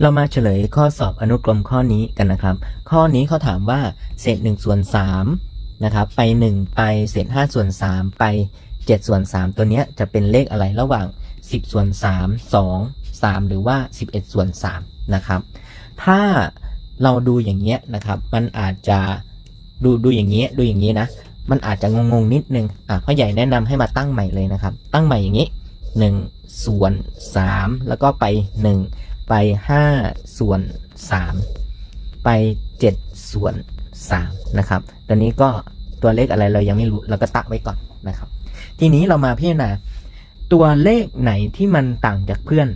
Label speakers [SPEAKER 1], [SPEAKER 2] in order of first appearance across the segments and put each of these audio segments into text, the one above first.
[SPEAKER 1] เรามาเฉลยข้อสอบอนุกรมข้อนี้กันนะครับ ข้อนี้เขาถามว่าเศษ1ส่วน3นะครับ ไป 1 ไปเศษ5ส่วน3ไป7ส่วน3ตัวเนี้ยจะเป็นเลขอะไรระหว่าง 10ส่วน3 2 3 หรือว่า 11ส่วน3นะครับ ถ้าเราดูอย่างเงี้ยนะครับ มันอาจจะดูดูอย่างเงี้ยดูอย่างเงี้ยนะ มันอาจจะงงๆนิดนึงอะพ่อใหญ่แนะนำให้มาตั้งใหม่เลยนะครับ ตั้งใหม่อย่างนี้1ส่วน3แล้วก็ไป 1 ไป5ส่วน3ไป7ส่วน3นะครับตอนนี้ก็ตัวเลขอะไรเรายังไม่รู้เราก็ตักไว้ก่อนนะครับ ทีนี้เรามาพิจารณาตัวเลขไหนที่มันต่างจากเพื่อน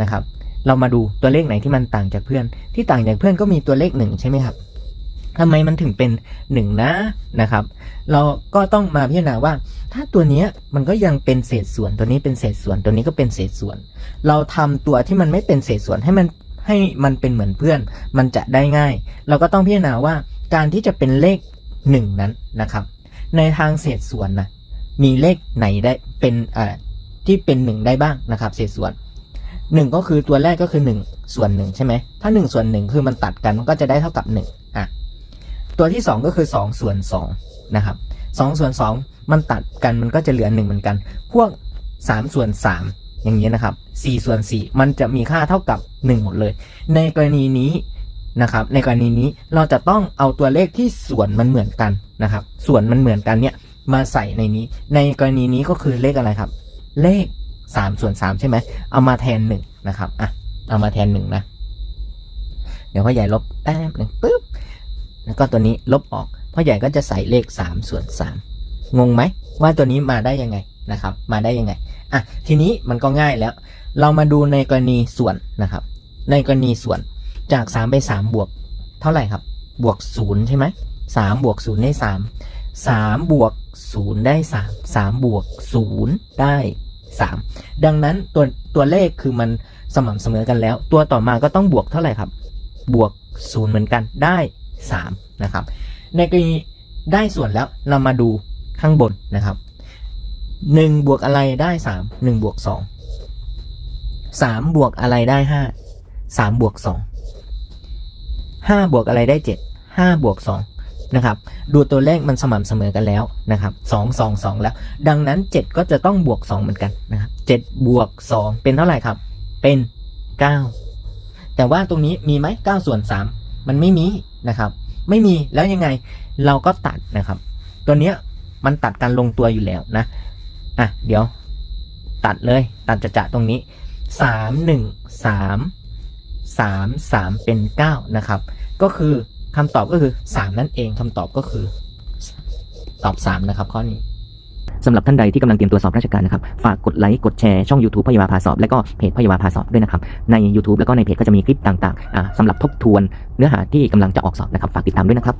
[SPEAKER 1] นะครับ เรามาดูตัวเลขไหนที่มันต่างจากเพื่อน ที่ต่างจากเพื่อนก็มีตัวเลขหนึ่งใช่ไหมครับ ทำไมมันถึงเป็นหนึ่งนะนะครับ เราก็ต้องมาพิจารณาว่า ถ้าตัวนี้มันก็ยังเป็นเศษส่วนตัวนี้เป็นเศษส่วนตัวนี้ก็เป็นเศษส่วน เราทำตัวที่มันไม่เป็นเศษส่วนให้มันให้มันเป็นเหมือนเพื่อน มันจะได้ง่าย เราก็ต้องพิจารณาว่าการที่จะเป็นเลขหนึ่งนั้นนะครับ ในทางเศษส่วนนะมีเลขไหนได้เป็นอ่าที่เป็นหนึ่งได้บ้างนะครับ เศษส่วนหนึ่งก็คือตัวแรกก็คือหนึ่งส่วนหนึ่งใช่ไหมถ้าหนึ่งส่วนหนึ่งคือมันตัดกันมันก็จะได้เท่ากับหนึ่งอะ ตัวที่สองก็คือสองส่วนสองนะครับสองส่วนสองมันตัดกันมันก็จะเหลือหนึ่งเหมือนกัน พวกสามส่วนสามอย่างนี้นะครับสี่ส่วนสี่มันจะมีค่าเท่ากับหนึ่งหมดเลย ในกรณีนี้นะครับ ในกรณีนี้เราจะต้องเอาตัวเลขที่ส่วนมันเหมือนกันนะครับ ส่วนมันเหมือนกันเนี่ยมาใส่ในนี้ ในกรณีนี้ก็คือเลขอะไรครับ เลขสามส่วนสามใช่ไหม เอามาแทนหนึ่งนะครับ อะ เอามาแทนหนึ่งนะ เดี๋ยวพ่อใหญ่ลบแป๊บหนึ่งปุ๊บ แล้วก็ตัวนี้ลบออกพ่อใหญ่ก็จะใส่เลขสามส่วนสามงงไหมว่าตัวนี้มาได้ยังไงนะครับ มาได้ยังไงอะทีนี้มันก็ง่ายแล้ว เรามาดูในกรณีส่วนนะครับ ในกรณีส่วนจาก 3 ไป 3 บวก เท่าไหร่ครับ บวก 0 ใช่ไหม3บวก0ได้ 3 3 บวก 0 ได้ 3 3 บวก 0 ได้ 3 ดังนั้นตัวตัวเลขคือมันสม่ำเสมอกันแล้ว ตัวต่อมาก็ต้องบวกเท่าไหร่ครับ บวก 0 เหมือนกันได้ 3นะครับในกรณีได้ส่วนแล้วเรามาดูข้างบนนะครับ1บวกอะไรได้ 3 1บวก2 3บวกอะไรได้ 5 3บวก2 5บวกอะไรได้ 7 5บวก2นะครับดูตัวเลขมันสม่ำเสมอกันแล้วนะครับ2 2 2 แล้ว ดังนั้น 7 ก็จะต้องบวก 2 เหมือนกันนะครับ7บวก 2 เป็นเท่าไหร่ครับ เป็น 9 แต่ว่าตรงนี้มีไหม9ส่วน3 มันไม่มีนะครับ ไม่มีแล้วยังไงเราก็ตัดนะครับ ตัวเนี้ยมันตัดกันลงตัวอยู่แล้วนะอะเดี๋ยว ตัดเลยตัดจะจะตรงนี้สามหนึ่งสามสามสามเป็นเก้านะครับ ก็คือคำตอบก็คือสามนั่นเองคำตอบก็คือ ตอบสามนะครับข้อนี้
[SPEAKER 2] สำหรับท่านใดที่กำลังเตรียมตัวสอบราชการนะครับ ฝากกดไลค์กดแชร์ช่อง YouTube พยาบาลพาสอบ และก็เพจพยาบาลพาสอบด้วยนะครับ ใน YouTube แล้วก็ในเพจก็จะมีคลิปต่างๆสำหรับทบทวนเนื้อหาที่กำลังจะออกสอบนะครับ ฝากติดตามด้วยนะครับ